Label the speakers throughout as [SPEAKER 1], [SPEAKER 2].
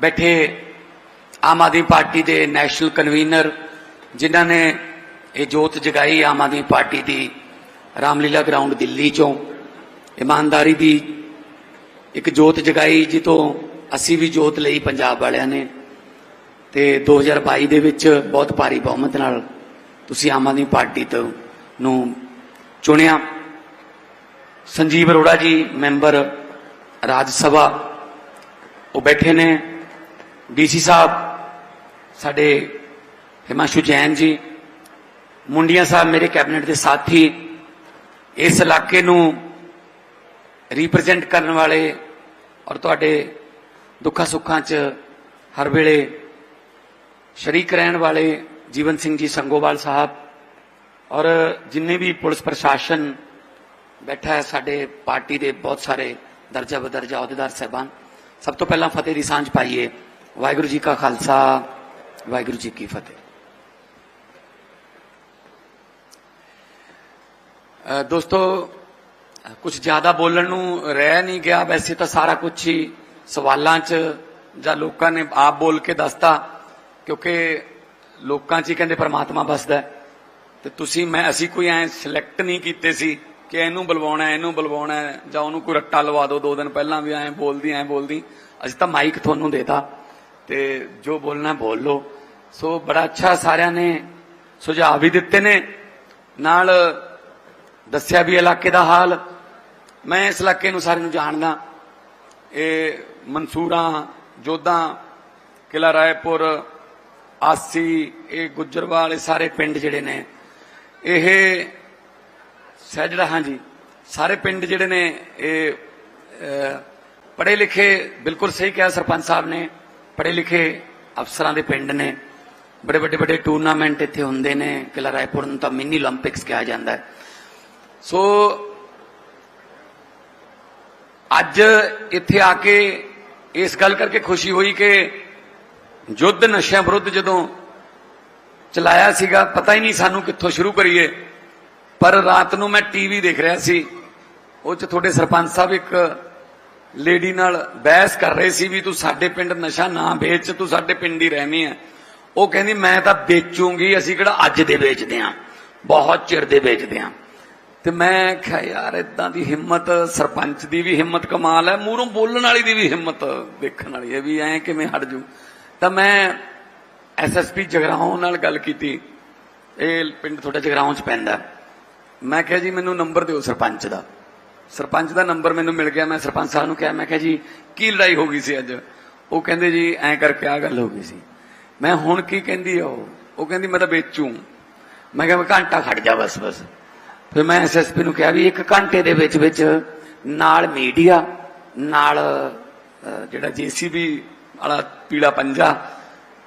[SPEAKER 1] ਬੈਠੇ ਆਮ ਆਦਮੀ ਪਾਰਟੀ ਦੇ national convener, ਜਿਨ੍ਹਾਂ ਨੇ ਇਹ ਜੋਤ ਜਗਾਈ ਆਮ ਆਦਮੀ ਪਾਰਟੀ ਦੀ ਰਾਮਲੀਲਾ ਗਰਾਊਂਡ ਦਿੱਲੀ ਚੋਂ। ਇਮਾਨਦਾਰੀ ਦੀ ਇੱਕ ਜੋਤ ਜਗਾਈ ਜਿੱਤੋਂ ਅਸੀਂ ਵੀ ਜੋਤ ਲਈ ਪੰਜਾਬ ਵਾਲਿਆਂ ਨੇ। ਤੇ 2022 ਦੇ ਵਿੱਚ ਬਹੁਤ ਭਾਰੀ ਬਹੁਮਤ ਨਾਲ ਤੁਸੀਂ ਆਮ ਆਦਮੀ ਪਾਰਟੀ ਤੋਂ ਨੂੰ ਚੁਣਿਆ। ਸੰਜੀਵ ਅਰੋੜਾ ਜੀ ਮੈਂਬਰ ਰਾਜ ਸਭਾ, ਉਹ ਬੈਠੇ ਨੇ। ਡੀਸੀ ਸਾਹਿਬ, ਸਾਡੇ ਹਿਮਾਂਸ਼ੂ ਜੈਨ ਜੀ, ਮੁੰਡੀਆਂ ਸਾਹਿਬ ਮੇਰੇ ਕੈਬਨਿਟ ਦੇ ਸਾਥੀ, ਇਸ ਇਲਾਕੇ ਨੂੰ ਰਿਪਰੈਜ਼ੈਂਟ ਕਰਨ ਵਾਲੇ ਔਰ ਤੁਹਾਡੇ ਦੁੱਖਾਂ ਸੁੱਖਾਂ 'ਚ ਹਰ ਵੇਲੇ ਸ਼ਰੀਕ ਰਹਿਣ ਵਾਲੇ ਜੀਵਨ ਸਿੰਘ ਜੀ ਸੰਗੋਵਾਲ ਸਾਹਿਬ ਔਰ ਜਿੰਨੇ ਵੀ ਪੁਲਿਸ ਪ੍ਰਸ਼ਾਸਨ ਬੈਠਾ ਹੈ, ਸਾਡੇ ਪਾਰਟੀ ਦੇ ਬਹੁਤ ਸਾਰੇ ਦਰਜਾ ਬਦਰਜਾ ਅਹੁਦੇਦਾਰ ਸਹਿਬਾਨ, ਸਭ ਤੋਂ ਪਹਿਲਾਂ ਫਤਿਹ ਦੀ ਸਾਂਝ ਪਾਈਏ। ਵਾਹਿਗੁਰੂ ਜੀ ਕਾ ਖਾਲਸਾ, ਵਾਹਿਗੁਰੂ ਜੀ ਕੀ ਫਤਿਹ। ਦੋਸਤੋ ਕੁਝ ਜ਼ਿਆਦਾ ਬੋਲਣ ਨੂੰ ਰਹਿ ਨਹੀਂ ਗਿਆ, ਵੈਸੇ ਤਾਂ ਸਾਰਾ ਕੁਝ ਹੀ ਸਵਾਲਾਂ 'ਚ ਜਾਂ ਲੋਕਾਂ ਨੇ ਆਪ ਬੋਲ ਕੇ ਦੱਸਤਾ, ਕਿਉਂਕਿ ਲੋਕਾਂ 'ਚ ਹੀ ਕਹਿੰਦੇ ਪਰਮਾਤਮਾ ਵਸਦਾ ਹੈ। ਤੇ ਤੁਸੀਂ, ਮੈਂ, ਅਸੀਂ ਕੋਈ ਐ ਸਿਲੈਕਟ ਨਹੀਂ ਕੀਤੇ ਸੀ ਕਿ ਇਹਨੂੰ ਬੁਲਵਾਉਣਾ ਇਹਨੂੰ ਬੁਲਵਾਉਣਾ ਜਾਂ ਉਹਨੂੰ ਕੋਈ ਰੱਟਾ ਲਵਾ ਦਿਓ, ਦੋ ਦਿਨ ਪਹਿਲਾਂ ਵੀ ਐ ਬੋਲਦੀ ਐ ਬੋਲਦੀ। ਅਸੀਂ ਤਾਂ ਮਾਈਕ ਤੁਹਾਨੂੰ ਦੇਤਾ ਤੇ ਜੋ ਬੋਲਣਾ ਬੋਲ ਲਓ। ਸੋ ਬੜਾ ਅੱਛਾ ਸਾਰਿਆਂ ਨੇ ਸੁਝਾਅ ਵੀ ਦਿੱਤੇ ਨੇ। ਨਾਲ ਦੱਸਿਆ ਵੀ ਇਲਾਕੇ ਦਾ ਹਾਲ। ਮੈਂ ਇਸ ਇਲਾਕੇ ਨੂੰ ਸਾਰਿਆਂ ਨੂੰ ਜਾਣਦਾ। ਇਹ ਮਨਸੂਰਾ, ਜੋਧਾ ਕਿਲਾ ਰਾਏਪੁਰ, ਆਸੀ, ਇਹ ਗੁੱਜਰਵਾਲ, ਇਹ ਸਾਰੇ ਪਿੰਡ ਜਿਹੜੇ ਨੇ। ਇਹ ਸਹਿਜੜਾ ਹਾਂਜੀ ਸਾਰੇ ਪਿੰਡ ਜਿਹੜੇ ਨੇ, ਇਹ ਪੜੇ ਲਿਖੇ ਬਿਲਕੁਲ ਸਹੀ ਕਿਹਾ ਸਰਪੰਚ ਸਾਹਿਬ ਨੇ। ਪੜ੍ਹੇ ਲਿਖੇ ਅਫਸਰਾਂ ਦੇ ਪਿੰਡ ਨੇ, ਬੜੇ ਵੱਡੇ ਵੱਡੇ ਟੂਰਨਾਮੈਂਟ ਇੱਥੇ ਹੁੰਦੇ ਨੇ ਕਿਲਾ ਰਾਏਪੁਰ ਨੂੰ ਤਾਂ ਮਿਨੀ 올림픽ਸ ਕਿਹਾ ਜਾਂਦਾ ਹੈ। ਸੋ ਅੱਜ ਇੱਥੇ ਆ ਕੇ ਇਸ ਗੱਲ ਕਰਕੇ ਖੁਸ਼ੀ ਹੋਈ ਕਿ ਯੁੱਧ ਨਸ਼ਿਆਂ ਵਿਰੁੱਧ ਜਦੋਂ ਚਲਾਇਆ ਸੀਗਾ, ਪਤਾ ਹੀ ਨਹੀਂ ਸਾਨੂੰ ਕਿੱਥੋਂ ਸ਼ੁਰੂ ਕਰੀਏ। ਪਰ ਰਾਤ ਨੂੰ ਮੈਂ ਟੀਵੀ ਦੇਖ ਰਿਹਾ ਸੀ, ਉਹ ਚ ਤੁਹਾਡੇ ਸਰਪੰਚ ਸਾਹਿਬ ਇੱਕ ਲੇਡੀ ਨਾਲ ਬਹਿਸ ਕਰ ਰਹੇ ਸੀ ਵੀ ਤੂੰ ਸਾਡੇ ਪਿੰਡ ਨਸ਼ਾ ਨਾ ਵੇਚ, ਤੂੰ ਸਾਡੇ ਪਿੰਡ ਹੀ ਰਹਿਣੀ ਆ। ਉਹ ਕਹਿੰਦੀ, ਮੈਂ ਤਾਂ ਵੇਚੂਗੀ, ਅਸੀਂ ਕਿਹੜਾ ਅੱਜ ਦੇ ਵੇਚਦੇ ਆ? ਬਹੁਤ ਚਿਰ ਦੇ ਵੇਚਦੇ ਆ। ਤੇ ਮੈਂ ਕਿਹਾ, ਯਾਰ ਇਦਾਂ ਦੀ ਹਿੰਮਤ, ਸਰਪੰਚ ਦੀ ਵੀ ਹਿੰਮਤ ਕਮਾਲ ਹੈ, ਮੂਹਰੋਂ ਬੋਲਣ ਵਾਲੀ ਦੀ ਵੀ ਹਿੰਮਤ ਦੇਖਣ ਵਾਲੀ ਹੈ ਵੀ ਐ ਕਿਵੇਂ ਹਟ ਜੂ। ਤਾਂ ਮੈਂ ਐਸਐਸਪੀ ਜਗਰਾਉਂ ਨਾਲ ਗੱਲ ਕੀਤੀ। ਇਹ ਪਿੰਡ ਤੁਹਾਡੇ ਜਗਰਾਉਂ ਚ ਪੈਂਦਾ। ਮੈਂ ਕਿਹਾ ਜੀ, ਮੈਨੂੰ ਨੰਬਰ ਦਿਓ ਸਰਪੰਚ ਦਾ। ਸਰਪੰਚ ਦਾ ਨੰਬਰ ਮੈਨੂੰ ਮਿਲ ਗਿਆ ਮੈਂ ਸਰਪੰਚ ਸਾਹਿਬ ਨੂੰ ਕਿਹਾ ਮੈਂ ਕਿਹਾ ਜੀ ਕੀ ਲੜਾਈ ਹੋ ਗਈ ਸੀ ਅੱਜ? ਉਹ ਕਹਿੰਦੇ ਜੀ ਐਂ ਕਰਕੇ ਆ ਗੱਲ ਹੋ ਗਈ ਸੀ। ਮੈਂ ਹੁਣ ਕੀ ਕਹਿੰਦੀ ਆ ਉਹ? ਉਹ ਕਹਿੰਦੀ ਮੈਂ ਤਾਂ ਵੇਚੂ। ਮੈਂ ਕਿਹਾ ਮੈਂ ਘੰਟਾ ਖੜ ਜਾ ਬਸ ਬਸ। ਫਿਰ ਮੈਂ ਐਸਐਸਪੀ ਨੂੰ ਕਿਹਾ ਵੀ ਇੱਕ ਘੰਟੇ ਦੇ ਵਿੱਚ ਵਿੱਚ ਨਾਲ ਮੀਡੀਆ ਨਾਲ ਅਹ, ਜਿਹੜਾ ਜੀਸੀਬੀ ਵਾਲਾ ਪੀਲਾ ਪੰਜਾ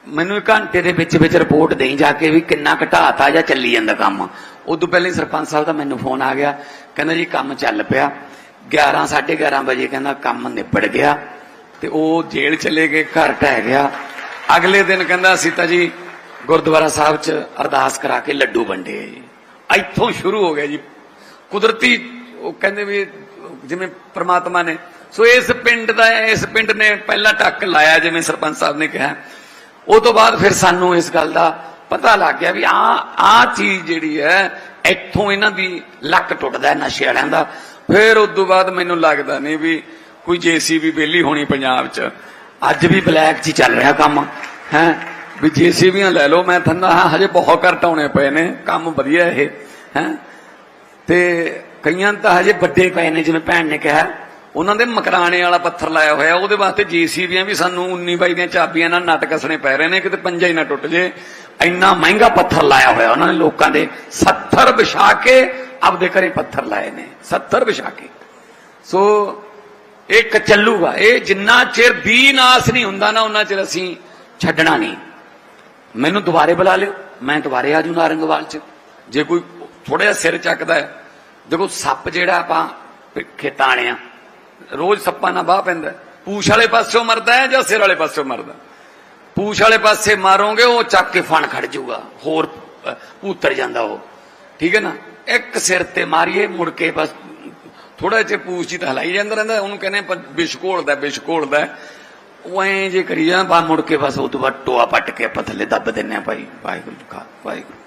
[SPEAKER 1] ਮੈਨੂੰ ਘੰਟੇ ਦੇ ਵਿੱਚ ਵਿੱਚ ਰਿਪੋਰਟ ਦੇਈ ਜਾ ਕੇ ਵੀ ਕਿੰਨਾ ਘਟਾਤਾ ਜਾਂ ਚੱਲੀ ਜਾਂਦਾ ਕੰਮ। ਉਦੋਂ ਪਹਿਲਾਂ ਸਰਪੰਚ ਸਾਹਿਬ ਦਾ ਮੈਨੂੰ ਫੋਨ ਆ ਗਿਆ। ਕਹਿੰਦਾ ਜੀ, ਕੰਮ ਚੱਲ ਪਿਆ। 11 11:30 ਵਜੇ ਕਹਿੰਦਾ ਕੰਮ ਨਿਬੜ ਗਿਆ ਤੇ ਉਹ ਜੇਲ੍ਹ ਚਲੇ ਗਏ, ਘਰ ਟਹਿ ਗਿਆ। ਅਗਲੇ ਦਿਨ ਕਹਿੰਦਾ ਅਸੀਂ ਤਾਂ ਜੀ, ਗੁਰਦੁਆਰਾ ਸਾਹਿਬ 'ਚ ਅਰਦਾਸ ਕਰਾ ਕੇ ਲੱਡੂ ਵੰਡੇ ਜੀ। ਇੱਥੋਂ ਸ਼ੁਰੂ ਹੋ ਗਿਆ ਜੀ। ਕੁਦਰਤੀ, ਉਹ ਕਹਿੰਦੇ ਵੀ, ਜਿਵੇਂ ਪ੍ਰਮਾਤਮਾ ਨੇ। ਸੋ ਇਸ ਪਿੰਡ ਦਾ, ਇਸ ਪਿੰਡ ਨੇ ਪਹਿਲਾ ਟੱਕ ਲਾਇਆ, ਜਿਵੇਂ ਸਰਪੰਚ ਸਾਹਿਬ ਨੇ ਕਿਹਾ। ਉਹ ਤੋਂ ਬਾਅਦ ਫਿਰ ਸਾਨੂੰ ਇਸ ਗੱਲ ਦਾ ਪਤਾ ਲੱਗ ਗਿਆ ਵੀ ਆ ਆ ਚੀਜ਼ ਜਿਹੜੀ ਹੈ, ਇੱਥੋਂ ਇਹਨਾਂ ਦੀ ਲੱਕ ਟੁੱਟਦਾ ਨਸ਼ੇ ਵਾਲਿਆਂ ਦਾ। ਫਿਰ ਉਸ ਤੋਂ ਬਾਅਦ ਮੈਨੂੰ ਲੱਗਦਾ ਨਹੀਂ ਵੀ ਕੋਈ ਜੀਸੀਬੀ ਬੇਲੀ ਹੋਣੀ ਪੰਜਾਬ 'ਚ। ਅੱਜ ਵੀ ਬਲੈਕ 'ਚ ਹੀ ਚੱਲ ਰਿਹਾ ਕੰਮ, ਹੈ? ਵੀ ਜੀਸੀਬੀਆਂ ਲੈ ਲਓ, ਮੈਂ ਥੰਦਾ ਹਜੇ ਬਹੁਤ ਘੱਟ ਪਏ ਨੇ, ਕੰਮ ਵਧੀਆ ਇਹ, ਹੈ? ਤੇ ਕਈਆਂ ਤਾਂ ਹਜੇ ਵੱਡੇ ਪਏ ਨੇ, ਜਿਵੇਂ ਭੈਣ ਨੇ ਕਿਹਾ। ਉਹਨਾਂ ਦੇ ਮਕਰਾਣੇ ਵਾਲਾ ਪੱਥਰ ਲਾਇਆ ਹੋਇਆ, ਉਹਦੇ ਵਾਸਤੇ ਜੀਸੀਬੀਆਂ ਵੀ ਸਾਨੂੰ 19 ਬਾਈ ਦੀਆਂ ਚਾਬੀਆਂ ਨਾਲ ਨਟ ਕੱਸਣੇ ਪੈ ਰਹੇ ਨੇ, ਕਿਤੇ ਪੰਜਾ ਹੀ ਨਾ ਟੁੱਟ ਜੇ। ਇੰਨਾ ਮਹਿੰਗਾ ਪੱਥਰ ਲਾਇਆ ਹੋਇਆ, ਉਹਨਾਂ ਨੇ ਲੋਕਾਂ ਦੇ 70 ਵਿਛਾ ਕੇ ਆਪਦੇ ਘਰੇ ਪੱਥਰ ਲਾਏ ਨੇ 70 ਵਿਛਾ ਕੇ। ਸੋ, ਇਹ ਕਚੱਲੂ ਆ ਇਹ ਜਿੰਨਾ ਚਿਰ ਵੀ ਨਾਸ ਨਹੀਂ ਹੁੰਦਾ ਨਾ ਉਹਨਾਂ ਚਿਰ ਅਸੀਂ ਛੱਡਣਾ ਨਹੀਂ। ਮੈਨੂੰ ਦੁਬਾਰੇ ਬੁਲਾ ਲਿਓ, ਮੈਂ ਦੁਬਾਰੇ ਆ ਆਜੂ ਨਾਰੰਗਵਾਲ ਚ। ਜੇ ਕੋਈ ਥੋੜਾ ਜਿਹਾ ਸਿਰ ਚੱਕਦਾ ਹੈ, ਦੇਖੋ ਸੱਪ ਜਿਹੜਾ ਆਪਾਂ ਖੇਤਾਂ ਵਾਲੇ ਆ, ਰੋਜ਼ ਸੱਪਾਂ ਨਾਲ ਬਾਹ ਪੈਂਦਾ ਪੂਛ ਵਾਲੇ ਪਾਸਿਓਂ ਮਰਦਾ ਹੈ ਜਾਂ ਸਿਰ ਵਾਲੇ ਪਾਸਿਓਂ ਮਰਦਾ ਪੂਛ ਵਾਲੇ ਪਾਸੇ ਮਾਰੋਗੇ, ਉਹ ਚੱਕ ਕੇ ਫਣ ਖੜ ਜਾਊਗਾ। ਹੋਰ ਉਤਰ ਜਾਂਦਾ ਉਹ। ਠੀਕ ਹੈ ਨਾ? ਇੱਕ ਸਿਰ ਤੇ ਮਾਰੀਏ, ਮੁੜ ਕੇ ਬਸ ਥੋੜਾ ਜਿਹਾ ਪੂਛ ਹੀ ਤਾਂ ਹਲਾਈ ਜਾਂਦਾ ਰਹਿੰਦਾ, ਉਹਨੂੰ ਕਹਿੰਦੇ ਆਪਾਂ ਵਿਸ਼ ਉਹ ਐਂ ਜੇ ਕਰੀ ਜਾਂ ਬਾ ਮੁੜ ਕੇ ਬਸ ਉਹ ਤੋਂ ਬਾਅਦ ਟੋਆ ਪੱਟ ਕੇ ਆਪਾਂ ਥੱਲੇ ਦੱਬ ਦਿੰਨੇ ਆ ਭਾਈ, ਵਾਹਿਗੁਰੂ ਜੀ ਕਾ ਵਾਹਿਗੁਰੂ।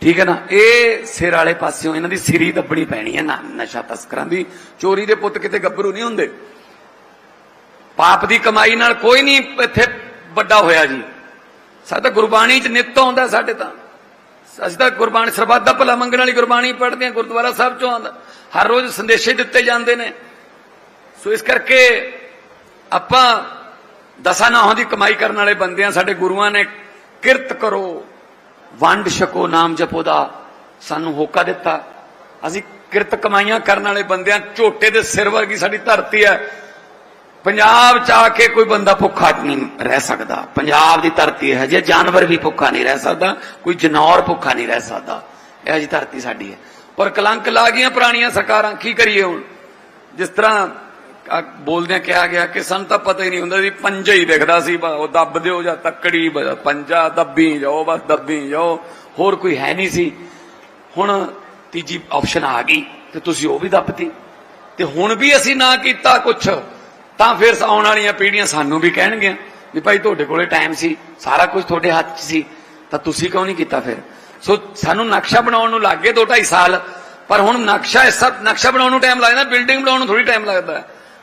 [SPEAKER 1] ਠੀਕ ਹੈ ਨਾ? ਇਹ ਸਿਰ ਵਾਲੇ ਪਾਸਿਓਂ ਇਹਨਾਂ ਦੀ ਸਿਰੀ ਦੱਬਣੀ ਪੈਣੀ ਹੈ ਨਾ, ਨਸ਼ਾ ਤਸਕਰਾਂ ਦੀ। ਚੋਰੀ ਦੇ ਪੁੱਤ ਕਿਤੇ ਗੱਭਰੂ ਨਹੀਂ ਹੁੰਦੇ। ਪਾਪ ਦੀ ਕਮਾਈ ਨਾਲ ਕੋਈ ਨਹੀਂ ਇੱਥੇ ਵੱਡਾ ਹੋਇਆ ਜੀ। ਸਾਡਾ ਗੁਰਬਾਣੀ ਚ ਨਿੱਤ ਆਉਂਦਾ ਸਾਡੇ ਤਾਂ। ਅਸੀਂ ਤਾਂ ਗੁਰਬਾਣੀ ਸਰਬੱਤ ਦਾ ਭਲਾ ਮੰਗਣ ਵਾਲੀ ਗੁਰਬਾਣੀ ਪੜ੍ਹਦੇ ਹਾਂ, ਗੁਰਦੁਆਰਾ ਸਾਹਿਬ ਚੋਂ ਆਉਂਦਾ। ਹਰ ਰੋਜ਼ ਸੰਦੇਸ਼ੇ ਦਿੱਤੇ ਜਾਂਦੇ ਨੇ। ਸੋ ਇਸ ਕਰਕੇ ਆਪਾਂ ਦਸਾਂ ਨਾਹਾਂ ਦੀ ਕਮਾਈ ਕਰਨ ਵਾਲੇ ਬੰਦੇ ਆ ਸਾਡੇ ਗੁਰੂਆਂ ਨੇ ਕਿਰਤ ਕਰੋ, ਵੰਡ ਛਕੋ, ਨਾਮ ਜਪੋ ਦਾ ਸਾਨੂੰ ਹੋਕਾ ਦਿੱਤਾ। ਅਸੀਂ ਕਿਰਤ ਕਮਾਈਆਂ ਕਰਨ ਵਾਲੇ ਬੰਦਿਆਂ ਝੋਟੇ ਦੇ ਸਿਰ ਵਰਗੀ ਸਾਡੀ ਧਰਤੀ ਹੈ। ਪੰਜਾਬ ਚ ਆ ਕੇ ਕੋਈ ਬੰਦਾ ਭੁੱਖਾ ਨਹੀਂ ਰਹਿ ਸਕਦਾ। ਪੰਜਾਬ ਦੀ ਧਰਤੀ ਹੈ ਜੇ ਜਾਨਵਰ ਵੀ ਭੁੱਖਾ ਨਹੀਂ ਰਹਿ ਸਕਦਾ, ਕੋਈ ਜਨੌਰ ਭੁੱਖਾ ਨਹੀਂ ਰਹਿ ਸਕਦਾ। ਇਹ ਜੀ ਧਰਤੀ ਸਾਡੀ ਹੈ। ਪਰ ਕਲੰਕ ਲਾ ਗਈਆਂ ਪੁਰਾਣੀਆਂ ਸਰਕਾਰਾਂ, ਕੀ ਕਰੀਏ ਹੁਣ? ਜਿਸ ਤਰ੍ਹਾਂ ਬੋਲਦਿਆਂ ਕਿਹਾ ਗਿਆ ਕਿ ਸਾਨੂੰ ਤਾਂ ਪਤਾ ਹੀ ਨਹੀਂ ਹੁੰਦਾ ਵੀ ਪੰਜਾ ਹੀ ਦਿਖਦਾ ਸੀ ਉਹ ਦੱਬ ਦਿਓ ਜਾਂ ਤੱਕੜੀ ਪੰਜਾ, ਦੱਬੀ ਜਾਓ, ਬਸ ਦੱਬੀ ਜਾਓ, ਹੋਰ ਕੋਈ ਹੈ ਨਹੀਂ ਸੀ। ਹੁਣ ਤੀਜੀ ਆਪਸ਼ਨ ਆ ਗਈ ਤੇ ਤੁਸੀਂ ਉਹ ਵੀ ਦੱਬਤੀ। ਤੇ ਹੁਣ ਵੀ ਅਸੀਂ ਨਾ ਕੀਤਾ ਕੁਛ। ਤਾਂ ਫਿਰ ਆਉਣ ਵਾਲੀਆਂ ਪੀੜ੍ਹੀਆਂ ਸਾਨੂੰ ਵੀ ਕਹਿਣਗੀਆਂ ਵੀ ਭਾਈ ਤੁਹਾਡੇ ਕੋਲੇ ਟਾਈਮ ਸੀ, ਸਾਰਾ ਕੁਝ ਤੁਹਾਡੇ ਹੱਥ 'ਚ ਸੀ, ਤਾਂ ਤੁਸੀਂ ਕਿਉਂ ਨਹੀਂ ਕੀਤਾ ਫਿਰ? ਸੋ ਸਾਨੂੰ ਨਕਸ਼ਾ ਬਣਾਉਣ ਨੂੰ ਲੱਗੇ 2.5 ਸਾਲ, ਪਰ ਹੁਣ ਨਕਸ਼ਾ ਇਸ ਸਭ ਨਕਸ਼ਾ ਬਣਾਉਣ ਨੂੰ ਟਾਈਮ ਲੱਗਦਾ ਬਿਲਡਿੰਗ ਬਣਾਉਣ ਨੂੰ ਥੋੜੀ ਟਾਈਮ ਲੱਗਦਾ।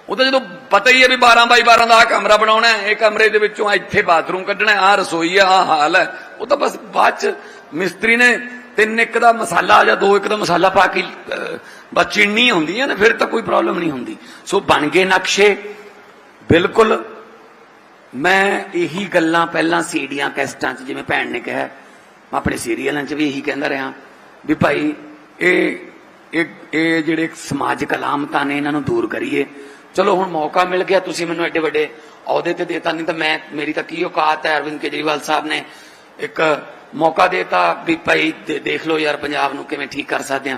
[SPEAKER 1] ਉਹ ਤਾਂ ਜਦੋਂ ਪਤਾ ਹੀ ਹੈ ਵੀ 12 ਬਾਈ 12 ਦਾ ਆਹ ਕਮਰਾ ਬਣਾਉਣਾ ਹੈ, ਇਹ ਕਮਰੇ ਦੇ ਵਿੱਚੋਂ ਇੱਥੇ ਬਾਥਰੂਮ ਕੱਢਣਾ ਆ ਰਸੋਈ ਆ ਆਹ ਹਾਲ ਹੈ। ਉਹ ਤਾਂ ਬਸ ਬਾਅਦ ਚ ਮਿਸਤਰੀ ਨੇ ਤਿੰਨ ਇੱਕ ਦਾ ਮਸਾਲਾ ਜਾਂ ਦੋ ਇੱਕ ਦਾ ਮਸਾਲਾ ਪਾ ਕੇ ਬਸ ਚਿੰਨੀ ਹੁੰਦੀ ਹੈ ਨਾ, ਫਿਰ ਤਾਂ ਕੋਈ ਪ੍ਰੋਬਲਮ ਨਹੀਂ ਹੁੰਦੀ। ਸੋ ਬਣ ਗਏ ਨਕਸ਼ੇ। ਬਿਲਕੁਲ। ਮੈਂ ਇਹੀ ਗੱਲਾਂ ਪਹਿਲਾਂ ਸੀਡੀਆਂ ਕੈਸਟਾਂ 'ਚ ਜਿਵੇਂ ਭੈਣ ਨੇ ਕਿਹਾ, ਮੈਂ ਆਪਣੇ ਸੀਰੀਅਲਾਂ 'ਚ ਵੀ ਇਹੀ ਕਹਿੰਦਾ ਰਿਹਾ ਵੀ ਭਾਈ ਇਹ ਇਹ ਇਹ ਜਿਹੜੇ ਸਮਾਜਿਕ ਅਲਾਮਤਾਂ ਨੇ ਇਹਨਾਂ ਨੂੰ ਦੂਰ ਕਰੀਏ। ਚਲੋ ਹੁਣ ਮੌਕਾ ਮਿਲ ਗਿਆ, ਤੁਸੀਂ ਮੈਨੂੰ ਐਡੇ ਵੱਡੇ ਅਹੁਦੇ ਤੇ ਦੇਤਾ, ਨਹੀਂ ਤਾਂ ਮੈਂ, ਮੇਰੀ ਤਾਂ ਕੀ ਔਕਾਤ ਹੈ ਅਰਵਿੰਦ ਕੇਜਰੀਵਾਲ ਸਾਹਿਬ ਨੇ ਇੱਕ ਮੌਕਾ ਦੇਤਾ ਵੀ ਭਾਈ ਦੇ- ਦੇਖ ਲਓ ਯਾਰ ਪੰਜਾਬ ਨੂੰ ਕਿਵੇਂ ਠੀਕ ਕਰ ਸਕਦੇ ਹਾਂ।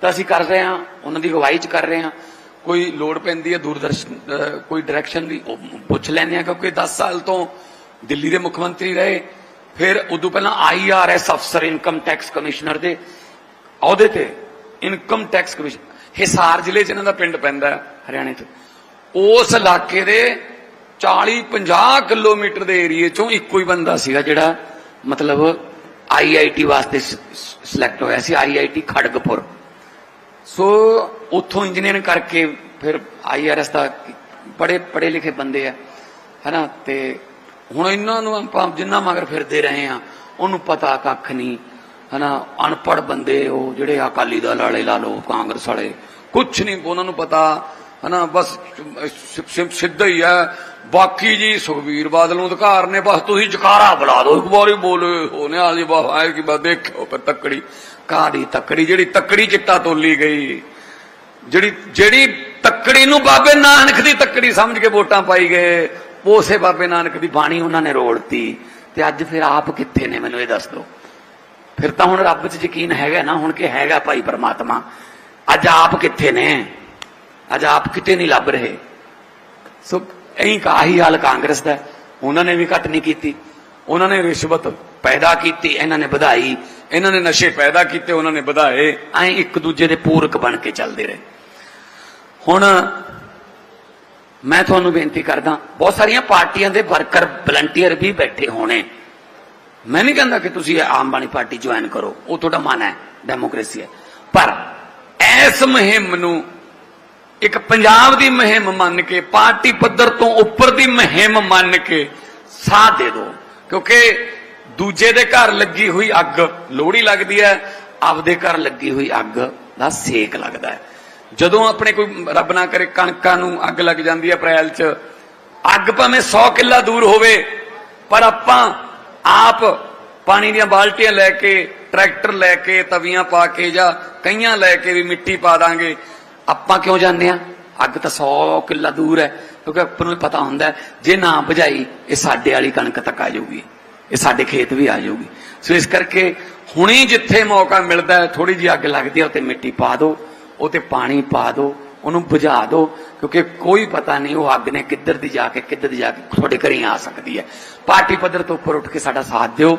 [SPEAKER 1] ਤਾਂ ਅਸੀਂ ਕਰ ਰਹੇ ਹਾਂ, ਉਹਨਾਂ ਦੀ ਅਗਵਾਈ 'ਚ ਕਰ ਰਹੇ ਹਾਂ। ਕੋਈ ਲੋੜ ਪੈਂਦੀ ਹੈ, ਦੂਰਦਰਸ਼ਨ ਕੋਈ ਡਾਇਰੈਕਸ਼ਨ ਦੀ ਪੁੱਛ ਲੈਂਦੇ ਆ ਕਿਉਂਕਿ 10 ਸਾਲ ਤੋਂ ਦਿੱਲੀ ਦੇ ਮੁੱਖ ਮੰਤਰੀ ਰਹੇ। ਫਿਰ ਉਦੋਂ ਪਹਿਲਾਂ ਆਈਆਰਐਸ ਅਫਸਰ ਇਨਕਮ ਟੈਕਸ ਕਮਿਸ਼ਨਰ ਦੇ, ਅਹੁਦੇ ਤੇ ਇਨਕਮ ਟੈਕਸ ਕਮਿਸ਼ਨ ਹਿਸਾਰ ਜ਼ਿਲ੍ਹੇ 'ਚ ਇਹਨਾਂ ਦਾ ਪਿੰਡ ਪੈਂਦਾ ਹਰਿਆਣੇ 'ਚ। ਉਸ ਇਲਾਕੇ ਦੇ 40 50 ਕਿਲੋਮੀਟਰ ਦੇ ਏਰੀਏ 'ਚੋਂ ਇੱਕੋ ਹੀ ਬੰਦਾ ਸੀਗਾ ਜਿਹੜਾ ਮਤਲਬ ਆਈਆਈਟੀ ਵਾਸਤੇ ਸਿਲੈਕਟ ਹੋਇਆ ਸੀ ਆਈਆਈਟੀ ਖੜਗਪੁਰ। ਸੋ ਉੱਥੋਂ ਇੰਜੀਨੀਅਰਿੰਗ ਕਰਕੇ ਫਿਰ ਆਈਆਰਐਸ ਦਾ ਬੜੇ ਪੜੇ ਲਿਖੇ ਬੰਦੇ ਆ, ਹਨਾ? ਤੇ ਹੁਣ ਇਹਨਾਂ ਨੂੰ ਆਪਾਂ ਜਿੰਨਾ ਮਗਰ ਫਿਰਦੇ ਰਹੇ ਆ ਉਹਨੂੰ ਪਤਾ ਕੱਖ ਨਹੀਂ, ਹਨਾ? ਅਨਪੜ ਬੰਦੇ ਉਹ ਜਿਹੜੇ ਅਕਾਲੀ ਦਲ ਵਾਲੇ, ਲਾ ਲੋ ਕਾਂਗਰਸ ਵਾਲੇ ਕੁਝ ਨਹੀਂ ਉਹਨਾਂ ਨੂੰ ਪਤਾ, ਹਨਾ? ਬਸ ਸਿੱਧਾ ਹੀ ਹੈ, ਬਾਕੀ ਜੀ ਸੁਖਵੀਰ ਬਾਦਲ ਨੂੰ ਅਧਿਕਾਰ ਨੇ, ਬਸ ਤੁਸੀਂ ਜਕਾਰਾ ਬੁਲਾ ਦਿਓ, ਇੱਕ ਵਾਰੀ ਬੋਲੇ ਹੋਨੇ ਵਾਲੀ ਬਸ ਆਏ ਕਿ ਬਸ ਦੇਖੋ ਫਿਰ ਤੱਕੜੀ। ਕਾਦੀ ਤੱਕੜੀ, ਜਿਹੜੀ ਤੱਕੜੀ ਚਿੱਟਾ ਤੋਲੀ ਗਈ, ਜਿਹੜੀ ਜਿਹੜੀ ਤੱਕੜੀ ਨੂੰ ਬਾਬੇ ਨਾਨਕ ਦੀ ਤੱਕੜੀ ਸਮਝ ਕੇ ਵੋਟਾਂ ਪਾਈ ਗਏ ਉਸੇ ਬਾਬੇ ਨਾਨਕ ਦੀ ਬਾਣੀ ਉਹਨਾਂ ਨੇ ਰੋੜਤੀ, ਤੇ ਅੱਜ ਫਿਰ ਆਪ ਕਿੱਥੇ ਨੇ ਮੈਨੂੰ ਇਹ ਦੱਸ ਦਿਓ। ਫਿਰ ਤਾਂ ਹੁਣ ਰੱਬ 'ਚ ਯਕੀਨ ਹੈਗਾ ਨਾ, ਹੁਣ ਕਿ ਹੈਗਾ ਭਾਈ ਪਰਮਾਤਮਾ, ਅੱਜ ਆਪ ਕਿੱਥੇ ਨੇ? ਅੱਜ ਆਪ ਕਿਤੇ ਨਹੀਂ ਲੱਭ ਰਹੇ। ਸੋ ਇਹੀ ਕਾਹੀ ਹਾਲ ਕਾਂਗਰਸ ਦਾ ਉਹਨਾਂ ਨੇ ਵੀ ਘੱਟ ਨਹੀਂ ਕੀਤੀ। ਉਹਨਾਂ ਨੇ ਰਿਸ਼ਵਤ ਪੈਦਾ ਕੀਤੀ, ਇਹਨਾਂ ਨੇ ਵਧਾਈ। ਇਹਨਾਂ ਨੇ ਨਸ਼ੇ ਪੈਦਾ ਕੀਤੇ, ਉਹਨਾਂ ਨੇ ਵਧਾਏ, ਐਂ ਇੱਕ ਦੂਜੇ ਦੇ ਪੂਰਕ ਬਣ ਕੇ ਚੱਲਦੇ ਰਹੇ। ਹੁਣ ਮੈਂ ਤੁਹਾਨੂੰ ਬੇਨਤੀ ਕਰਦਾ, ਬਹੁਤ ਸਾਰੀਆਂ ਪਾਰਟੀਆਂ ਦੇ ਵਰਕਰ, ਵਲੰਟੀਅਰ ਵੀ ਬੈਠੇ ਹੋਣੇ। ਮੈਂ ਨਹੀਂ ਕਹਿੰਦਾ ਕਿ ਤੁਸੀਂ ਆਮ ਬਾਣੀ ਪਾਰਟੀ ਜੁਆਇਨ ਕਰੋ, ਉਹ ਤੁਹਾਡਾ ਮਨ ਹੈ, ਡੈਮੋਕ੍ਰੇਸੀ ਹੈ। ਪਰ ਇਸ ਮੁਹਿੰਮ ਨੂੰ ਇੱਕ ਪੰਜਾਬ ਦੀ ਮੁਹਿੰਮ ਮੰਨ ਕੇ, ਪਾਰਟੀ ਪੱਧਰ ਤੋਂ ਉੱਪਰ ਦੀ ਮੁਹਿੰਮ ਮੰਨ ਕੇ ਸਾਥ ਦੇ ਦਿਓ। ਕਿਉਂਕਿ ਦੂਜੇ ਦੇ ਘਰ ਲੱਗੀ ਹੋਈ ਅੱਗ। ਲੋਹੜੀ ਲੱਗਦੀ ਹੈ, ਆਪਦੇ ਘਰ ਲੱਗੀ ਹੋਈ ਅੱਗ ਦਾ ਸੇਕ ਲੱਗਦਾ ਹੈ। ਜਦੋਂ ਆਪਣੇ ਕੋਈ ਰੱਬ ਨਾ ਕਰੇ, ਕਣਕਾਂ ਨੂੰ ਅੱਗ ਲੱਗ ਜਾਂਦੀ ਹੈ ਅਪ੍ਰੈਲ 'ਚ। ਅੱਗ ਭਾਵੇਂ 100 ਕਿੱਲਾ ਦੂਰ ਹੋਵੇ, ਪਰ ਆਪਾਂ ਆਪ ਪਾਣੀ ਦੀਆਂ ਬਾਲਟੀਆਂ ਲੈ ਕੇ, ਟਰੈਕਟਰ ਲੈ ਕੇ, ਤਵੀਆਂ ਪਾ ਕੇ ਜਾਂ ਕਈਆਂ ਲੈ ਕੇ ਵੀ ਮਿੱਟੀ ਪਾ ਦਾਂਗੇ, ਆਪਾਂ ਕਿਉਂ ਜਾਂਦੇ ਆ ਅੱਗ ਤਾਂ 100 ਕਿੱਲਾ ਦੂਰ ਹੈ, ਕਿਉਂਕਿ ਆਪਾਂ ਨੂੰ ਪਤਾ ਹੁੰਦਾ ਜੇ ਨਾ ਬੁਝਾਈ, ਇਹ ਸਾਡੇ ਵਾਲੀ ਕਣਕ ਤੱਕ ਆ ਜਾਊਗੀ। ਇਹ ਸਾਡੇ ਖੇਤ ਵੀ ਆ ਜਾਊਗੀ। ਸੋ ਇਸ ਕਰਕੇ ਹੁਣੇ ਜਿੱਥੇ ਮੌਕਾ ਮਿਲਦਾ ਹੈ ਥੋੜੀ ਜਿਹੀ ਅੱਗ ਲੱਗਦੀ ਹੈ ਉੱਤੇ ਮਿੱਟੀ ਪਾ ਦਿਓ ਉਹ ਤੇ ਪਾਣੀ ਪਾ ਦਿਓ, ਉਹਨੂੰ ਬੁਝਾ ਦਿਓ, ਕਿਉਂਕਿ ਕੋਈ ਪਤਾ ਨਹੀਂ ਉਹ ਅੱਗ ਨੇ ਕਿੱਧਰ ਦੀ ਜਾ ਕੇ, ਕਿੱਧਰ ਦੀ ਜਾ ਕੇ ਤੁਹਾਡੇ ਘਰੇ ਆ ਸਕਦੀ ਹੈ। ਪਾਰਟੀ ਪੱਧਰ ਤੋਂ ਉੱਪਰ ਉੱਠ ਕੇ ਸਾਡਾ ਸਾਥ ਦਿਓ।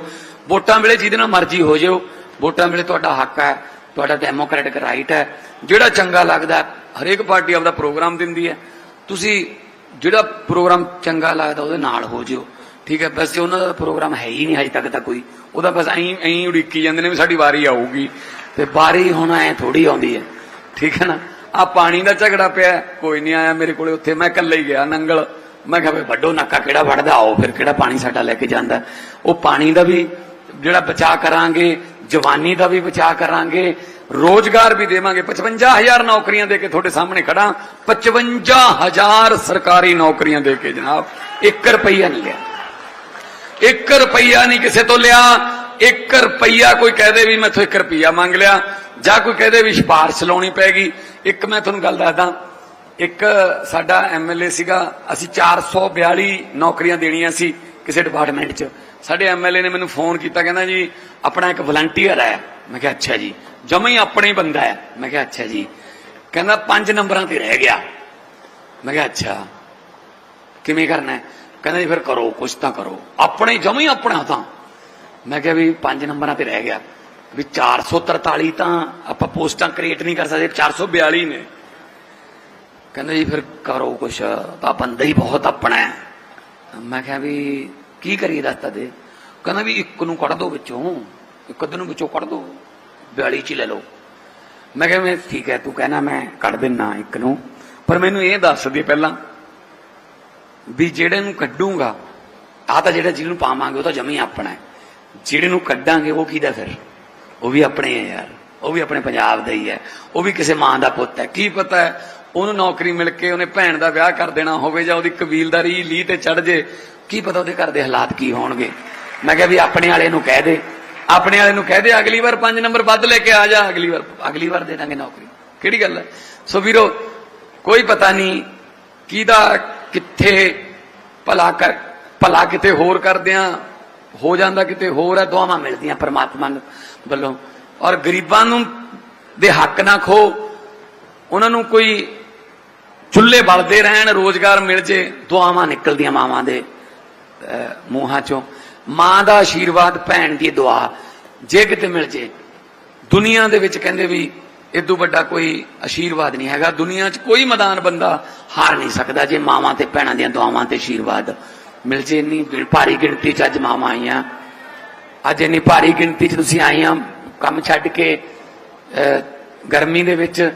[SPEAKER 1] ਵੋਟਾਂ ਵੇਲੇ ਜਿਹਦੇ ਨਾਲ ਮਰਜ਼ੀ ਹੋ ਜਿਓ ਵੋਟਾਂ ਵੇਲੇ ਤੁਹਾਡਾ ਹੱਕ ਹੈ, ਤੁਹਾਡਾ ਡੈਮੋਕ੍ਰੈਟਿਕ ਰਾਈਟ ਹੈ। ਜਿਹੜਾ ਚੰਗਾ ਲੱਗਦਾ ਹਰੇਕ ਪਾਰਟੀ ਆਪਦਾ ਪ੍ਰੋਗਰਾਮ ਦਿੰਦੀ ਹੈ। ਤੁਸੀਂ ਜਿਹੜਾ ਪ੍ਰੋਗਰਾਮ ਚੰਗਾ ਲੱਗਦਾ ਉਹਦੇ ਨਾਲ ਹੋ ਜਿਓ ਠੀਕ ਹੈ, ਵੈਸੇ ਉਹਨਾਂ ਦਾ ਪ੍ਰੋਗਰਾਮ ਹੈ ਹੀ ਨਹੀਂ ਹਜੇ ਤੱਕ ਤਾਂ ਕੋਈ। ਉਹਦਾ ਬਸ ਐਂ ਐਂ ਉਡੀਕੀ ਜਾਂਦੇ ਨੇ ਵੀ ਸਾਡੀ ਵਾਰੀ ਆਊਗੀ। ਤੇ ਵਾਰੀ ਹੁਣ ਐ ਥੋੜੀ ਆਉਂਦੀ ਹੈ। ਠੀਕ ਹੈ ਨਾ? ਆ ਪਾਣੀ ਦਾ ਝਗੜਾ ਪਿਆ ਕੋਈ ਨਹੀਂ ਆਇਆ ਮੇਰੇ ਕੋਲੇ ਉੱਥੇ। ਮੈਂ ਇਕੱਲਾ ਹੀ ਗਿਆ, ਨੰਗਲ। ਮੈਂ ਕਿਹਾ ਵੀ ਵੱਡੋ ਨੱਕਾ ਕਿਹੜਾ ਵੜਦਾ ਆਓ ਫਿਰ ਕਿਹੜਾ ਪਾਣੀ ਸਾਡਾ ਲੈ ਕੇ ਜਾਂਦਾ। ਉਹ ਪਾਣੀ ਦਾ ਵੀ ਜਿਹੜਾ ਬਚਾਅ ਕਰਾਂਗੇ, ਜਵਾਨੀ ਦਾ ਵੀ ਬਚਾਅ ਕਰਾਂਗੇ, ਰੋਜ਼ਗਾਰ ਵੀ ਦੇਵਾਂਗੇ। 55000 ਨੌਕਰੀਆਂ ਦੇ ਕੇ ਤੁਹਾਡੇ ਸਾਹਮਣੇ ਖੜਾ 55000 ਸਰਕਾਰੀ ਨੌਕਰੀਆਂ ਦੇ ਕੇ ਜਨਾਬ 1 ਰੁਪਈਆ ਨਹੀਂ ਲਿਆ। 1 ਰੁਪਈਆ ਨਹੀਂ ਕਿਸੇ ਤੋਂ ਲਿਆ 1 ਰੁਪਈਆ ਕੋਈ ਕਹਦੇ ਵੀ ਮੈਥੋਂ 1 ਰੁਪਈਆ ਮੰਗ ਲਿਆ, ਜਾਂ ਕੋਈ ਕਹਦੇ ਵੀ ਸਿਫਾਰਿਸ਼ ਲਾਉਣੀ ਪੈਗੀ। ਇੱਕ ਮੈਂ ਤੁਹਾਨੂੰ ਗੱਲ ਦੱਸਦਾ, ਇੱਕ ਸਾਡਾ ਐਮਐਲਏ ਸੀਗਾ, ਅਸੀਂ 442 ਨੌਕਰੀਆਂ ਦੇਣੀਆਂ ਸੀ ਕਿਸੇ ਡਿਪਾਰਟਮੈਂਟ 'ਚ। ਸਾਡੇ ਐਮਐਲਏ ਨੇ ਮੈਨੂੰ ਫੋਨ ਕੀਤਾ, ਕਹਿੰਦਾ ਜੀ, ਆਪਣਾ ਇੱਕ ਵਲੰਟੀਅਰ ਹੈ। ਮੈਂ ਕਿਹਾ, ਅੱਛਾ ਜੀ, ਜਮਾ ਹੀ ਆਪਣੇ ਹੀ ਬੰਦਾ ਹੈ। ਮੈਂ ਕਿਹਾ, ਅੱਛਾ ਜੀ। ਕਹਿੰਦਾ, ਪੰਜ ਨੰਬਰਾਂ ਤੇ ਰਹਿ ਗਿਆ। ਮੈਂ ਕਿਹਾ, ਅੱਛਾ, ਕਿਵੇਂ ਕਰਨਾ ਹੈ? ਕਹਿੰਦਾ ਜੀ, ਫਿਰ ਕਰੋ, ਕੁਛ ਤਾਂ ਕਰੋ। ਆਪਣੇ ਜਮਾ ਹੀ ਆਪਣਾ ਤਾਂ ਮੈਂ ਕਿਹਾ ਵੀ ਪੰਜ ਨੰਬਰਾਂ ਤੇ ਰਹਿ ਗਿਆ। ਵੀ 443 ਤਾਂ ਆਪਾਂ ਪੋਸਟਾਂ ਕ੍ਰੀਏਟ ਨਹੀਂ ਕਰ ਸਕਦੇ 442 ਨੇ। ਕਹਿੰਦਾ ਜੀ, ਫਿਰ ਕਰੋ ਕੁਛ। ਤਾਂ ਬੰਦਾ ਹੀ ਬਹੁਤ ਆਪਣਾ ਹੈ। ਮੈਂ ਕਿਹਾ ਵੀ ਕੀ ਕਰੀਏ ਦੱਸਤਾ ਦੇ ਕਹਿੰਦਾ ਵੀ ਇੱਕ ਨੂੰ ਕੱਢ ਦੋ ਵਿੱਚੋਂ। ਇੱਕ ਅੱਧ ਨੂੰ ਵਿੱਚੋਂ ਕੱਢ ਦੋ। 42 ਚ ਹੀ ਲੈ ਲਓ। ਮੈਂ ਕਿਹਾ ਮੈਂ ਠੀਕ ਹੈ, ਤੂੰ ਕਹਿਣਾ ਮੈਂ ਕੱਢ ਦਿੰਨਾ ਇੱਕ ਨੂੰ। ਪਰ ਮੈਨੂੰ ਇਹ ਦੱਸ ਦੇ ਪਹਿਲਾਂ ਵੀ ਜਿਹੜੇ ਨੂੰ ਕੱਢੂਗਾ ਆ ਤਾਂ ਜਿਹੜਾ ਜਿਹਨੂੰ ਪਾਵਾਂਗੇ, ਉਹ ਤਾਂ ਜਮੀ ਆਪਣਾ ਹੈ। ਜਿਹੜੇ ਨੂੰ ਕੱਢਾਂਗੇ, ਉਹ ਕਿਹਦਾ ਫਿਰ? ਉਹ ਵੀ ਆਪਣੇ ਹੈ ਯਾਰ। ਉਹ ਵੀ ਆਪਣੇ ਪੰਜਾਬ ਦਾ ਹੀ ਹੈ। ਉਹ ਵੀ ਕਿਸੇ ਮਾਂ ਦਾ ਪੁੱਤ ਹੈ। ਕੀ ਪਤਾ ਹੈ, ਉਹਨੂੰ ਨੌਕਰੀ ਮਿਲ ਕੇ ਉਹਨੇ ਭੈਣ ਦਾ ਵਿਆਹ ਕਰ ਦੇਣਾ ਹੋਵੇ ਜਾਂ ਉਹਦੀ ਕਬੀਲਦਾਰੀ ਲੀ ਤੇ ਚੜ ਜੇ। ਕੀ ਪਤਾ ਉਹਦੇ ਘਰ ਦੇ ਹਾਲਾਤ ਕੀ ਹੋਣਗੇ। ਮੈਂ ਕਿਹਾ ਵੀ ਆਪਣੇ ਵਾਲੇ ਨੂੰ ਕਹਿ ਦੇ। ਆਪਣੇ ਵਾਲੇ ਨੂੰ ਕਹਿ ਦੇ, ਅਗਲੀ ਵਾਰ 5 ਨੰਬਰ ਵੱਧ ਲੈ ਕੇ ਆ ਜਾ, ਅਗਲੀ ਵਾਰ ਅਗਲੀ ਵਾਰ ਦੇ ਦਾਂਗੇ ਨੌਕਰੀ। ਕਿਹੜੀ ਗੱਲ ਹੈ? ਸੋ ਵੀਰੋ, ਕੋਈ ਪਤਾ ਨਹੀਂ ਕਿਹਦਾ ਕਿੱਥੇ ਭਲਾ ਕਰ, ਭਲਾ ਕਿਤੇ ਹੋਰ ਕਰਦਿਆਂ ਹੋ ਜਾਂਦਾ ਕਿਤੇ ਹੋਰ ਹੈ ਦੁਆਵਾਂ ਮਿਲਦੀਆਂ ਪਰਮਾਤਮਾ ਵੱਲੋਂ। ਔਰ ਗਰੀਬਾਂ ਨੂੰ ਦੇ ਹੱਕ ਨਾ ਖੋ, ਉਹਨਾਂ ਨੂੰ ਕੋਈ ਚੁੱਲ੍ਹੇ ਬਲਦੇ ਰਹਿਣ, ਰੋਜ਼ਗਾਰ ਮਿਲ ਜੇ, ਦੁਆਵਾਂ ਨਿਕਲਦੀਆਂ ਮਾਵਾਂ ਦੇ ਮੂੰਹਾਂ ਚੋਂ। ਮਾਂ ਦਾ ਆਸ਼ੀਰਵਾਦ ਭੈਣ ਦੀ ਦੁਆ, ਜੇ ਕਿਤੇ ਮਿਲ ਜੇ, ਦੁਨੀਆ ਦੇ ਵਿੱਚ ਕਹਿੰਦੇ ਵੀ ਇਦੋਂ ਵੱਡਾ ਕੋਈ ਆਸ਼ੀਰਵਾਦ ਨਹੀਂ ਹੈਗਾ। ਦੁਨੀਆ 'ਚ ਕੋਈ ਮੈਦਾਨ ਬੰਦਾ ਹਾਰ ਨਹੀਂ ਸਕਦਾ ਜੇ ਮਾਵਾਂ ਤੇ ਭੈਣਾਂ ਦੀਆਂ ਦੁਆਵਾਂ ਤੇ ਆਸ਼ੀਰਵਾਦ ਮਿਲ ਜੇ। ਇੰਨੀ ਭਾਰੀ ਗਿਣਤੀ 'ਚ ਅੱਜ ਮਾਵਾਂ ਆਈਆਂ। ਅੱਜ ਇੰਨੀ ਭਾਰੀ ਗਿਣਤੀ 'ਚ ਤੁਸੀਂ ਆਈਆਂ ਕੰਮ ਛੱਡ ਕੇ ਗਰਮੀ ਦੇ ਵਿੱਚ।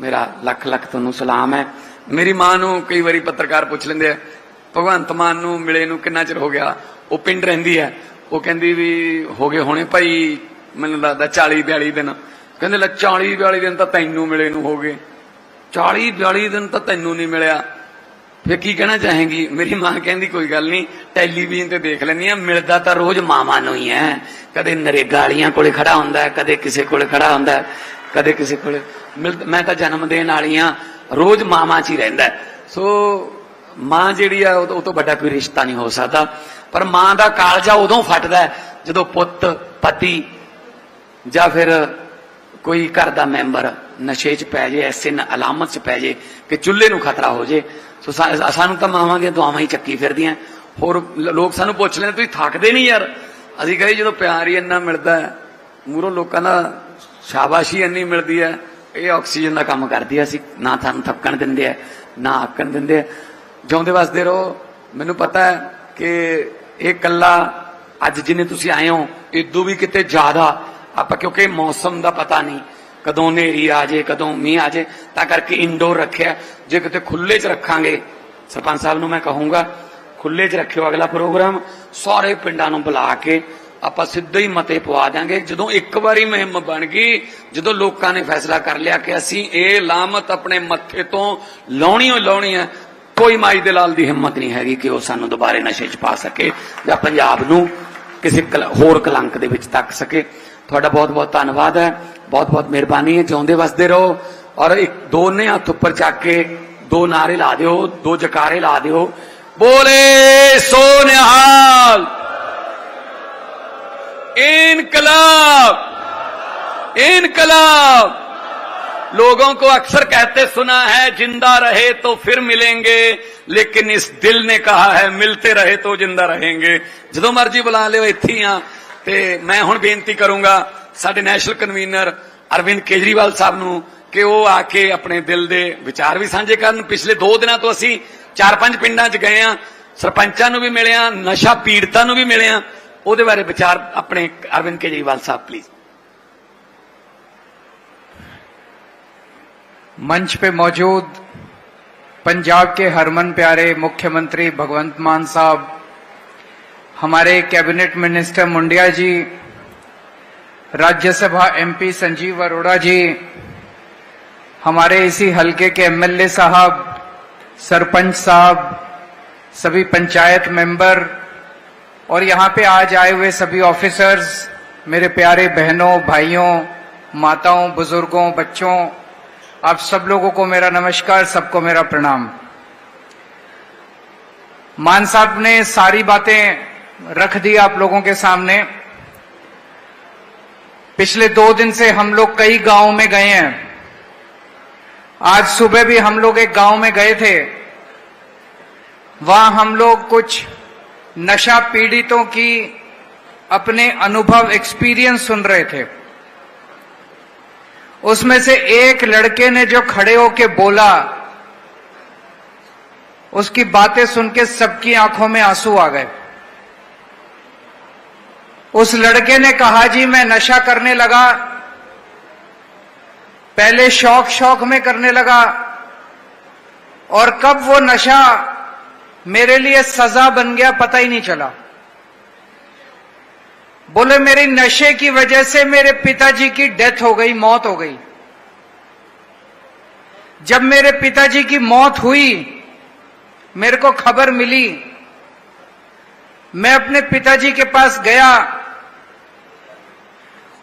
[SPEAKER 1] ਮੇਰਾ ਲੱਖ ਲੱਖ ਤੁਹਾਨੂੰ ਸਲਾਮ ਹੈ। ਮੇਰੀ ਮਾਂ ਨੂੰ ਕਈ ਵਾਰੀ ਪੱਤਰਕਾਰ ਪੁੱਛ ਲੈਂਦੇ ਆ, ਭਗਵੰਤ ਮਾਨ ਨੂੰ ਮਿਲੇ ਨੂੰ ਕਿੰਨਾ ਚਿਰ ਹੋ ਗਿਆ? ਉਹ ਪਿੰਡ ਰਹਿੰਦੀ ਹੈ। ਉਹ ਕਹਿੰਦੀ ਵੀ, ਹੋ ਗਏ ਹੋਣੇ ਭਾਈ, ਮੈਨੂੰ ਲੱਗਦਾ 40 42 ਦਿਨ। ਕਹਿੰਦੇ ਲੈ 40 42 ਦਿਨ ਤਾਂ ਤੈਨੂੰ ਮਿਲੇ ਨੂੰ ਹੋ ਗਏ। 40 42 ਦਿਨ ਤਾਂ ਤੈਨੂੰ ਨਹੀਂ ਮਿਲਿਆ। ਫਿਰ ਕੀ ਕਹਿਣਾ ਚਾਹੇਗੀ? ਮੇਰੀ ਮਾਂ ਕਹਿੰਦੀ, ਕੋਈ ਗੱਲ ਨਹੀਂ, ਟੈਲੀਵਿਜ਼ਨ ਤੇ ਦੇਖ ਲੈਂਦੀ ਆ ਮਿਲਦਾ ਤਾਂ ਰੋਜ਼ ਮਾਵਾਂ ਨੂੰ ਹੀ ਹੈ। ਕਦੇ ਨਰੇਗਾ ਵਾਲੀਆਂ ਕੋਲੇ ਖੜਾ ਹੁੰਦਾ ਕਦੇ ਕਿਸੇ ਕੋਲੇ ਖੜਾ ਹੁੰਦਾ ਕਦੇ ਕਿਸੇ ਕੋਲੇ। ਮਿਲ ਮੈਂ ਤਾਂ ਜਨਮ ਦੇਣ ਵਾਲੀਆਂ ਰੋਜ਼ ਮਾਵਾਂ 'ਚ ਹੀ ਰਹਿੰਦਾ ਸੋ ਮਾਂ ਜਿਹੜੀ ਆ, ਉਹ ਤੋਂ- ਵੱਡਾ ਕੋਈ ਰਿਸ਼ਤਾ ਨਹੀਂ ਹੋ ਸਕਦਾ। ਪਰ ਮਾਂ ਦਾ ਕਾਲਜਾ ਉਦੋਂ ਫਟਦਾ ਜਦੋਂ ਪੁੱਤ, ਪਤੀ ਜਾਂ ਫਿਰ ਕੋਈ ਘਰ ਦਾ ਮੈਂਬਰ ਨਸ਼ੇ 'ਚ ਪੈ ਜੇ, ਐਸੇ ਅਲਾਮਤ 'ਚ ਪੈ ਜੇ ਕਿ ਚੁੱਲ੍ਹੇ ਨੂੰ ਖਤਰਾ ਹੋ ਜੇ, ਸੋ ਸਾਨੂੰ ਤਾਂ ਮਾਵਾਂ ਦੀਆਂ ਦੁਆਵਾਂ ਹੀ ਚੱਕੀ ਫਿਰਦੀਆਂ। ਹੋਰ ਲੋਕ ਸਾਨੂੰ ਪੁੱਛ ਲੈਂਦੇ ਤੁਸੀਂ ਥੱਕਦੇ ਨਹੀਂ ਯਾਰ? ਅਸੀਂ ਕਹੇ, ਜਦੋਂ ਪਿਆਰ ਹੀ ਇੰਨਾ ਮਿਲਦਾ ਹੈ ਮੂਰੋਂ ਲੋਕਾਂ ਦਾ ਸ਼ਾਬਾਸ਼ੀ ਇੰਨੀ ਮਿਲਦੀ ਹੈ, ਇਹ ਆਕਸੀਜਨ ਦਾ ਕੰਮ ਕਰਦੀ ਹੈ ਅਸੀਂ, ਨਾ ਤੁਹਾਨੂੰ ਥੱਕਣ ਦਿੰਦੇ ਆ ਨਾ ਆਕਣ ਦਿੰਦੇ ਆ ਜਿਉਂਦੇ ਵਸਦੇ ਰਹੋ, ਮੈਨੂੰ ਪਤਾ ਹੈ ਕਿ ਇਹ ਕੱਲਾ ਅੱਜ ਜਿੰਨੇ ਤੁਸੀਂ ਆਏ ਹੋ ਇਦੋਂ ਵੀ ਕਿਤੇ ਜ਼ਿਆਦਾ ਆਪਾਂ ਕਿਉਂਕਿ ਮੌਸਮ ਦਾ ਪਤਾ ਨਹੀਂ, ਕਦੋਂ ਹਨੇਰੀ ਆ ਜੇ ਕਦੋਂ ਮੀਂਹ ਆ ਜੇ ਤਾਂ ਕਰਕੇ ਇਨਡੋਰ ਰੱਖਿਆ। ਜੇ ਕਿਤੇ ਖੁੱਲੇ 'ਚ ਰੱਖਾਂਗੇ, ਸਰਪੰਚ ਸਾਹਿਬ ਨੂੰ ਮੈਂ ਕਹੂੰਗਾ ਖੁੱਲੇ 'ਚ ਰੱਖਿਓ ਅਗਲਾ ਪ੍ਰੋਗਰਾਮ। ਸਾਰੇ ਪਿੰਡਾਂ ਨੂੰ ਬੁਲਾ ਕੇ ਆਪਾਂ ਸਿੱਧੇ ਹੀ ਮਤੇ ਪਵਾ ਦਿਆਂਗੇ। ਜਦੋਂ ਇੱਕ ਵਾਰੀ ਮੁਹਿੰਮ ਬਣ ਗਈ, ਜਦੋਂ ਲੋਕਾਂ ਨੇ ਫੈਸਲਾ ਕਰ ਲਿਆ ਕਿ ਅਸੀਂ ਇਹ ਲਾਮਤ ਆਪਣੇ ਮੱਥੇ ਤੋਂ ਲਾਉਣੀ ਓ ਲਾਉਣੀ ਹੈ ਕੋਈ ਮਾਈ ਦੇ ਲਾਲ ਦੀ ਹਿੰਮਤ ਨਹੀਂ ਹੈਗੀ ਕਿ ਉਹ ਸਾਨੂੰ ਦੁਬਾਰੇ ਨਸ਼ੇ 'ਚ ਪਾ ਸਕੇ ਜਾਂ ਪੰਜਾਬ ਨੂੰ ਕਿਸੇ ਕਲ- ਹੋਰ ਕਲੰਕ ਦੇ ਵਿੱਚ ਤੱਕ ਸਕੇ। ਤੁਹਾਡਾ ਬਹੁਤ ਬਹੁਤ ਧੰਨਵਾਦ ਹੈ ਬਹੁਤ ਬਹੁਤ ਮਿਹਰਬਾਨੀ ਹੈ ਜਿਉਂਦੇ ਵਸਦੇ ਰਹੋ ਔਰ ਇੱਕ ਦੋਨੇ ਹੱਥ ਉੱਪਰ ਚੱਕ ਕੇ ਦੋ ਨਾਰੇ ਲਾ ਦਿਓ ਦੋ ਜਕਾਰੇ ਲਾ ਦਿਓ ਬੋਲੇ ਸੋ ਨਿਹਾਲ इनकलाब इनकलाब लोगों को अक्सर कहते सुना है जिंदा रहे तो फिर मिलेंगे लेकिन इस दिल ने कहा है मिलते रहे तो जिंदा रहेंगे ਜਦੋਂ ਮਰਜੀ ਬੁਲਾ ਲਿਓ ਇੱਥੇ ਹੀ ਆ ਤੇ ਮੈਂ ਹੁਣ ਬੇਨਤੀ ਕਰੂੰਗਾ ਸਾਡੇ ਨੈਸ਼ਨਲ ਕਨਵੀਨਰ ਅਰਵਿੰਦ ਕੇਜਰੀਵਾਲ ਸਾਹਿਬ ਨੂੰ ਕਿ ਉਹ ਆ ਕੇ ਆਪਣੇ ਦਿਲ ਦੇ ਵਿਚਾਰ ਵੀ ਸਾਂਝੇ ਕਰਨ ਪਿਛਲੇ 2 ਦਿਨਾਂ ਤੋਂ ਅਸੀਂ ਚਾਰ ਪੰਜ ਪਿੰਡਾਂ 'ਚ ਗਏ ਆ ਸਰਪੰਚਾਂ ਨੂੰ ਵੀ ਮਿਲਿਆ ਨਸ਼ਾ ਪੀੜਤਾਂ ਨੂੰ ਵੀ ਮਿਲਿਆ ਉਹਦੇ ਬਾਰੇ ਵਿਚਾਰ ਆਪਣੇ ਅਰਵਿੰਦ ਕੇਜਰੀਵਾਲ ਸਾਹਿਬ ਪਲੀਜ਼
[SPEAKER 2] मंच पे मौजूद पंजाब के हरमन प्यारे मुख्यमंत्री भगवंत मान साहब हमारे cabinet minister Mundiya ji, Rajya Sabha MP Sanjeev Arora ji, हमारे इसी हलके के एमएलए साहब, सरपंच साहब, सभी पंचायत मेंबर, और यहाँ पे आज आए हुए सभी ऑफिसर्स, मेरे प्यारे बहनों, भाइयों, माताओं, बुज़ुर्गों, बच्चों, आप सब लोगों को मेरा नमस्कार, सबको मेरा प्रणाम। मान साहब ने सारी बातें रख दी आप लोगों के सामने। पिछले दो दिन से हम लोग कई गाँव में गए हैं। आज सुबह भी हम लोग एक गाँव में गए थे। वहाँ हम लोग कुछ नशा पीड़ितों की अपने अनुभव एक्सपीरियंस सुन रहे थे। उसमें से एक लड़के ने जो खड़े होके बोला, उसकी बातें सुन के सबकी आँखों में आँसू आ गए। उस लड़के ने कहा, जी, मैं नशा करने लगा। पहले शौक शौक में करने लगा। और कब वो नशा मेरे लिए सजा बन गया पता ही नहीं चला। बोले, मेरी नशे की वजह से मेरे पिताजी की डेथ हो गई, मौत हो गई। जब मेरे पिताजी की मौत हुई, मेरे को खबर मिली। मैं अपने पिताजी के पास गया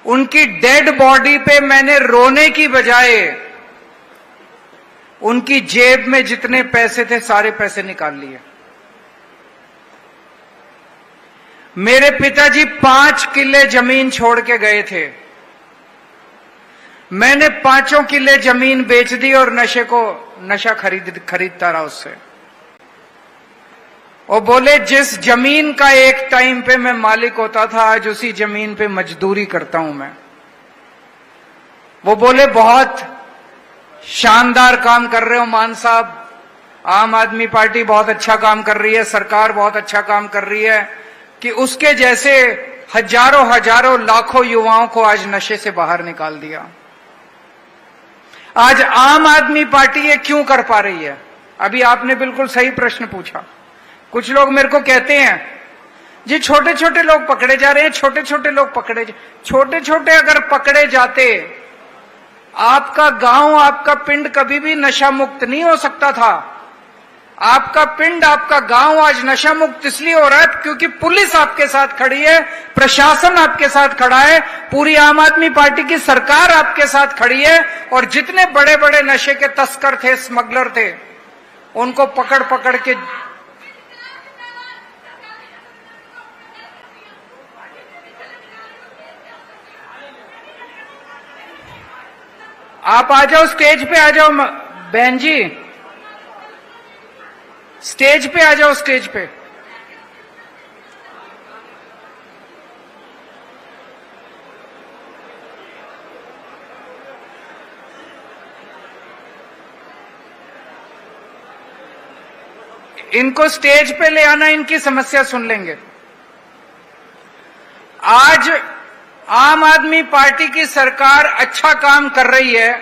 [SPEAKER 2] उनकी डेड बॉडी पे मैंने रोने की बजाय उनकी जेब में जितने पैसे थे, सारे पैसे निकाल लिए। मेरे पिताजी पाँच किले ज़मीन छोड़ के गए थे। मैंने पाँचों किले ज़मीन बेच दी और नशे को, नशा खरीद, खरीदता रहा उससे। और बोले, जिस ज़मीन का एक टाइम पे मैं मालिक होता था, आज उसी ज़मीन पे मजदूरी करता हूँ मैं। वो बोले, बहुत शानदार काम कर रहे हो, मान साहब। आम आदमी पार्टी बहुत अच्छा काम कर रही है, सरकार बहुत अच्छा काम कर रही है, कि उसके जैसे हज़ारों हज़ारों लाखों युवाओं को आज नशे से बाहर निकाल दिया। आज आम आदमी पार्टी ये क्यों कर पा रही है? अभी आपने बिल्कुल सही प्रश्न पूछा। कुछ लोग मेरे को कहते हैं, जी छोटे छोटे लोग पकड़े जा रहे हैं छोटे छोटे लोग पकड़े छोटे छोटे अगर पकड़े जाते, आपका गाँव, आपका पिंड कभी भी नशा मुक्त नहीं हो सकता था। आपका पिंड, आपका गाँव आज नशा मुक्त इसलिए हो रहा है क्योंकि पुलिस आपके साथ खड़ी है, प्रशासन आपके साथ खड़ा है, पूरी आम आदमी पार्टी की सरकार आपके साथ खड़ी है और जितने बड़े बड़े नशे के तस्कर थे, स्मगलर थे, उनको पकड़ पकड़ के आप आ जाओ, स्टेज पे आ जाओ बहन जी। स्टेज पे आ जाओ, स्टेज पे। इनको स्टेज पे ले आना, इनकी समस्या सुन लेंगे। आज आम आदमी पार्टी की सरकार अच्छा काम कर रही है,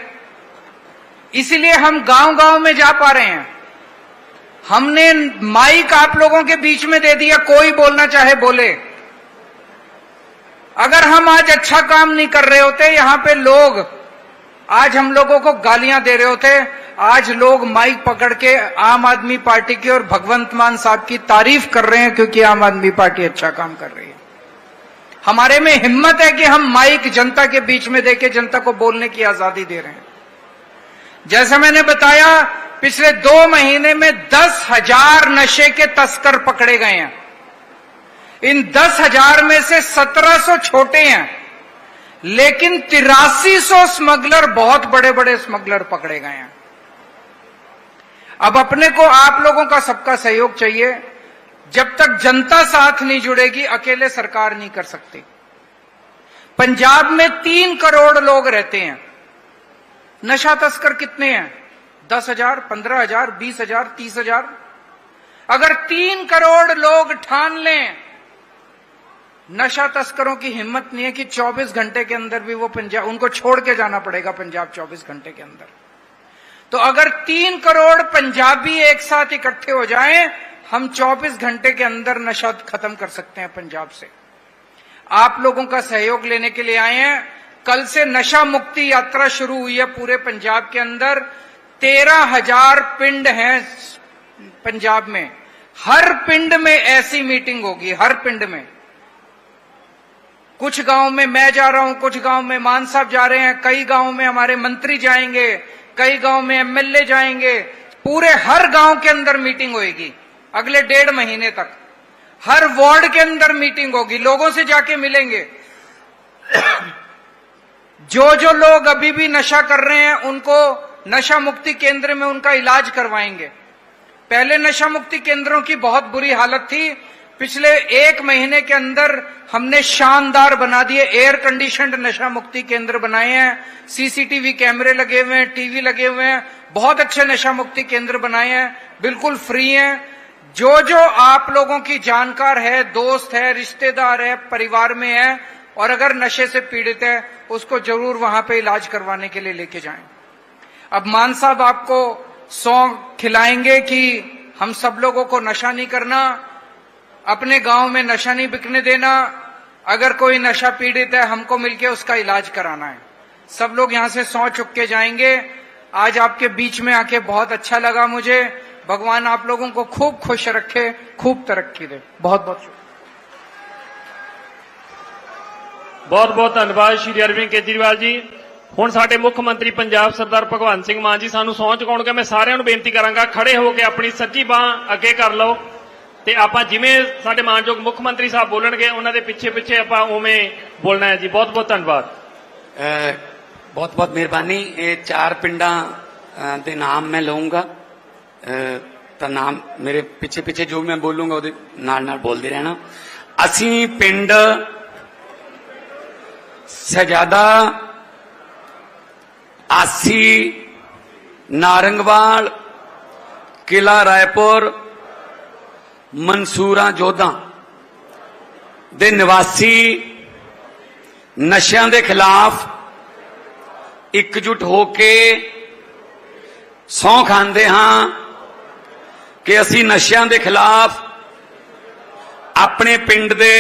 [SPEAKER 2] इसलिए हम गाँव गाँव में जा पा रहे हैं। हमने माइक आप लोगों के बीच में दे दिया, कोई बोलना चाहे बोले। अगर हम आज अच्छा काम नहीं कर रहे होते, यहाँ पे लोग, आज हम लोगों को गालियाँ दे रहे होते, आज लोग माइक पकड़ के आम आदमी पार्टी की और भगवंत मान साहब की तारीफ़ कर रहे हैं, क्योंकि आम आदमी पार्टी अच्छा काम कर रही है। हमारे में हिम्मत है कि हम माइक जनता के बीच में देके जनता को बोलने की आज़ादी दे रहे हैं। जैसे मैंने बताया, पिछले दो महीने में दस हज़ार नशे के तस्कर पकड़े गए हैं। इन दस हज़ार में से सत्रह सौ छोटे हैं, लेकिन तिरासी सौ स्मगलर, बहुत बड़े बड़े स्मगलर पकड़े गए हैं। अब अपने को आप लोगों का सबका सहयोग चाहिए। जब तक जनता साथ नहीं जुड़ेगी, अकेले सरकार नहीं कर सकती। पंजाब में तीन करोड़ लोग रहते हैं। नशा तस्कर कितने हैं? दस हज़ार, पंद्रह हज़ार, बीस हज़ार, तीस हज़ार। अगर तीन करोड़ लोग ठान लें, नशा तस्करों की हिम्मत नहीं है कि 24 घंटे के अंदर भी वो पंजाब उनको छोड़ के जाना पड़ेगा पंजाब 24 घंटे के अंदर। तो अगर तीन करोड़ पंजाबी एक साथ इकट्ठे हो जाएँ हम 24 घंटे के अंदर नशा खत्म कर सकते हैं पंजाब से। आप लोगों का सहयोग लेने के लिए आए हैं। कल से नशा मुक्ति यात्रा शुरू हुई है पूरे पंजाब के अंदर। तेरह हज़ार पिंड हैं पंजाब में। हर पिंड में ऐसी मीटिंग होगी, हर पिंड में। कुछ गाँव में मैं जा रहा हूँ, कुछ गाँव में मान साहब जा रहे हैं, कई गाँव में हमारे मंत्री जाएँगे, कई गाँव में एमएलए जाएँगे। पूरे हर गाँव के अंदर मीटिंग होगी अगले डेढ़ महीने तक। हर वार्ड के अंदर मीटिंग होगी, लोगों से जाके मिलेंगे। जो जो लोग अभी भी नशा कर रहे हैं, उनको नशा मुक्ति केंद्र में उनका इलाज करवाएँगे। पहले नशा मुक्ति केंद्रों की बहुत बुरी हालत थी। पिछले एक महीने के अंदर हमने शानदार बना दिए एयर कंडीशनड नशा मुक्ति केंद्र बनाए हैं। सीसीटीवी कैमरे लगे हुए हैं टीवी लगे हुए हैं। बहुत अच्छे नशा मुक्ति केंद्र बनाए हैं। बिल्कुल फ्री हैं। जो जो आप लोगों की जानकार है, दोस्त है, रिश्तेदार है, परिवार में है, और अगर नशे से पीड़ित है, उसको ज़रूर वहाँ पे इलाज करवाने के लिए लेके जाएँ। अब मान साहब आपको सौ खिलाएँगे कि हम सब लोगों को नशा नहीं करना, अपने गाँव में नशा नहीं बिकने देना, अगर कोई नशा पीड़ित है, हमको मिलके उसका इलाज कराना है। सब लोग यहाँ से सौ चुक के जाएँगे। आज आपके बीच में आके बहुत अच्छा लगा मुझे। भगवान आप लोगों को खूब खुश रखे खूब तरक्की दे बहुत बहुत शुक्रिया
[SPEAKER 3] ਬਹੁਤ ਬਹੁਤ ਧੰਨਵਾਦ ਸ਼੍ਰੀ ਅਰਵਿੰਦ ਕੇਜਰੀਵਾਲ ਜੀ ਹੁਣ ਸਾਡੇ ਮੁੱਖ ਮੰਤਰੀ ਪੰਜਾਬ ਸਰਦਾਰ ਭਗਵੰਤ ਸਿੰਘ ਮਾਨ ਜੀ ਸਾਨੂੰ ਸਹੁੰ ਚੁਕਾਉਣਗੇ ਮੈਂ ਸਾਰਿਆਂ ਨੂੰ ਬੇਨਤੀ ਕਰਾਂਗਾ ਖੜੇ ਹੋ ਕੇ ਆਪਣੀ ਸੱਜੀ ਬਾਹ ਅੱਗੇ ਕਰ ਲਓ ਤੇ ਆਪਾਂ ਜਿਵੇਂ ਸਾਡੇ ਮਾਨਯੋਗ ਮੁੱਖ ਮੰਤਰੀ ਸਾਹਿਬ ਬੋਲਣਗੇ ਉਹਨਾਂ ਦੇ ਪਿੱਛੇ ਪਿੱਛੇ ਆਪਾਂ ਉਵੇਂ ਬੋਲਣਾ ਹੈ ਜੀ ਬਹੁਤ ਬਹੁਤ ਧੰਨਵਾਦ
[SPEAKER 1] ਬਹੁਤ ਬਹੁਤ ਮਿਹਰਬਾਨੀ ਇਹ ਚਾਰ ਪਿੰਡਾਂ ਅ, ਦੇ ਨਾਮ ਮੈਂ ਲਵਾਂਗਾ ਅ, ਤਾਂ ਨਾਮ ਮੇਰੇ ਪਿੱਛੇ ਪਿੱਛੇ ਜੋ ਮੈਂ ਬੋਲੂੰਗਾ ਉਹਦੇ ਨਾਲ ਨਾਲ ਬੋਲਦੇ ਰਹਿਣਾ। ਅਸੀਂ ਪਿੰਡ ਸਜਾਦਾ ਆਸੀ, ਨਾਰੰਗਵਾਲ, ਕਿਲਾ ਰਾਏਪੁਰ, ਮਨਸੂਰਾ, ਜੋਧਾਂ ਦੇ ਨਿਵਾਸੀ ਨਸ਼ਿਆਂ ਦੇ ਖਿਲਾਫ ਇਕਜੁੱਟ ਹੋ ਕੇ ਸੌਂ ਖਾਂਦੇ ਹਾਂ। ਕਿ ਅਸੀਂ ਨਸ਼ਿਆਂ ਦੇ ਖਿਲਾਫ ਆਪਣੇ ਪਿੰਡ ਦੇ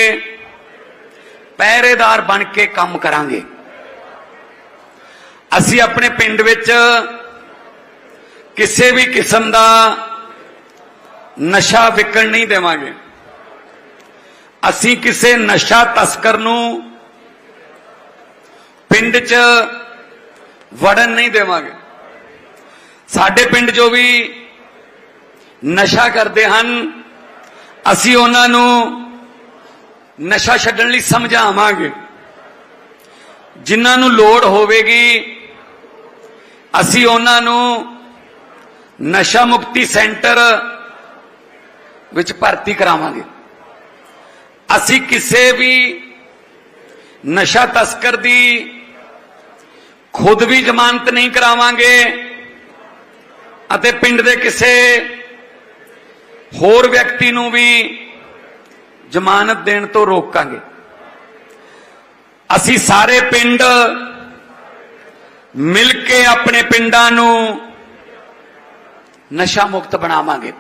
[SPEAKER 1] ਪਹਿਰੇਦਾਰ ਬਣ ਕੇ ਕੰਮ ਕਰਾਂਗੇ। ਅਸੀਂ ਆਪਣੇ ਪਿੰਡ ਵਿੱਚ ਕਿਸੇ ਵੀ ਕਿਸਮ ਦਾ ਨਸ਼ਾ ਵਿਕਣ ਨਹੀਂ ਦੇਵਾਂਗੇ। ਅਸੀਂ ਕਿਸੇ ਨਸ਼ਾ ਤਸਕਰ ਨੂੰ ਪਿੰਡ 'ਚ ਵੜਨ ਨਹੀਂ ਦੇਵਾਂਗੇ। ਸਾਡੇ ਪਿੰਡ ਜੋ ਵੀ ਨਸ਼ਾ ਕਰਦੇ ਹਨ। ਅਸੀਂ ਉਹਨਾਂ ਨੂੰ ਨਸ਼ਾ ਛੱਡਣ ਲਈ ਸਮਝਾਵਾਂਗੇ। ਜਿਨ੍ਹਾਂ ਨੂੰ ਲੋੜ ਹੋਵੇਗੀ, ਅਸੀਂ ਉਹਨਾਂ ਨੂੰ ਨਸ਼ਾ ਮੁਕਤੀ ਸੈਂਟਰ ਵਿੱਚ ਭਰਤੀ ਕਰਾਵਾਂਗੇ। ਅਸੀਂ ਕਿਸੇ ਵੀ ਨਸ਼ਾ ਤਸਕਰ ਦੀ ਖੁਦ ਵੀ ਜ਼ਮਾਨਤ ਨਹੀਂ ਕਰਾਵਾਂਗੇ ਅਤੇ ਪਿੰਡ ਦੇ ਕਿਸੇ ਹੋਰ ਵਿਅਕਤੀ ਨੂੰ ਵੀ ਜ਼ਮਾਨਤ ਦੇਣ ਤੋਂ ਰੋਕਾਂਗੇ। ਅਸੀਂ ਸਾਰੇ ਪਿੰਡ ਮਿਲ ਕੇ ਆਪਣੇ ਪਿੰਡਾਂ ਨੂੰ ਨਸ਼ਾ ਮੁਕਤ ਬਣਾਵਾਂਗੇ।